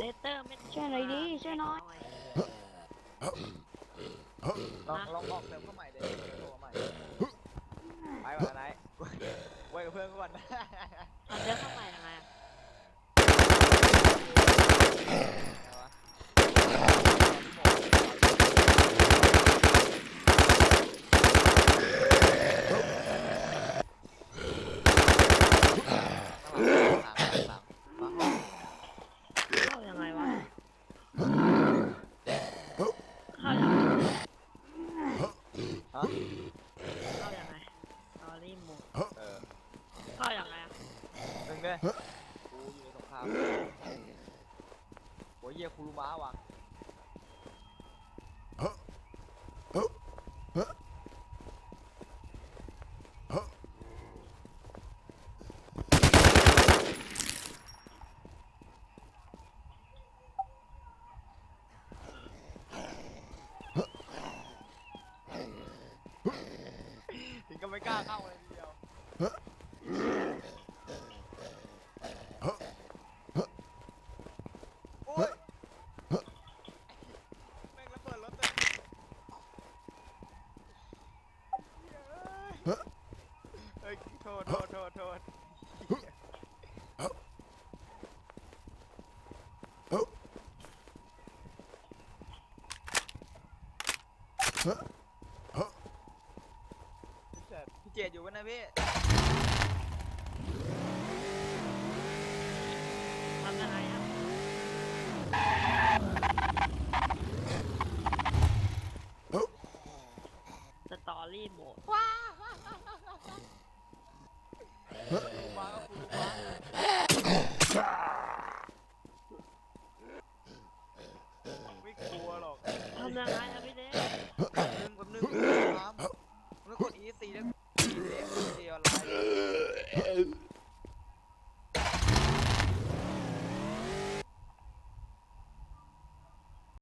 เลเตอร์ไม่ช่วยหน่อยดิช่วยหน่อย ลองลองออกเติมเข้าใหม่เลยเติมเข้หม่ไปก่อนนะไว้กับเพื่อนก่อน เอาเดินเข้าไปทำไมอ เข้ายังไงตอรี่หมูเออเข้ายังไงอะหนึ่งเลยกูอยู่ในสงครามโอ้ยเยี่ยคูรุมะว่ะ ถึงก็ไม่กล้า เข้าเลยทีเดียวโอ้ยแม่งระเบิดรถเลยเฮ้ยโทษโทษโทษโทษ พี่เจดอยู่กันนะพี่ทำยังไงอะสตอรี่หมูมาก็คูรุมะไม่กลัวหรอกทำยังไงอะพี่เด้นึงกับนึงครับแล้วกด E4 แล้ว E4 ออนไ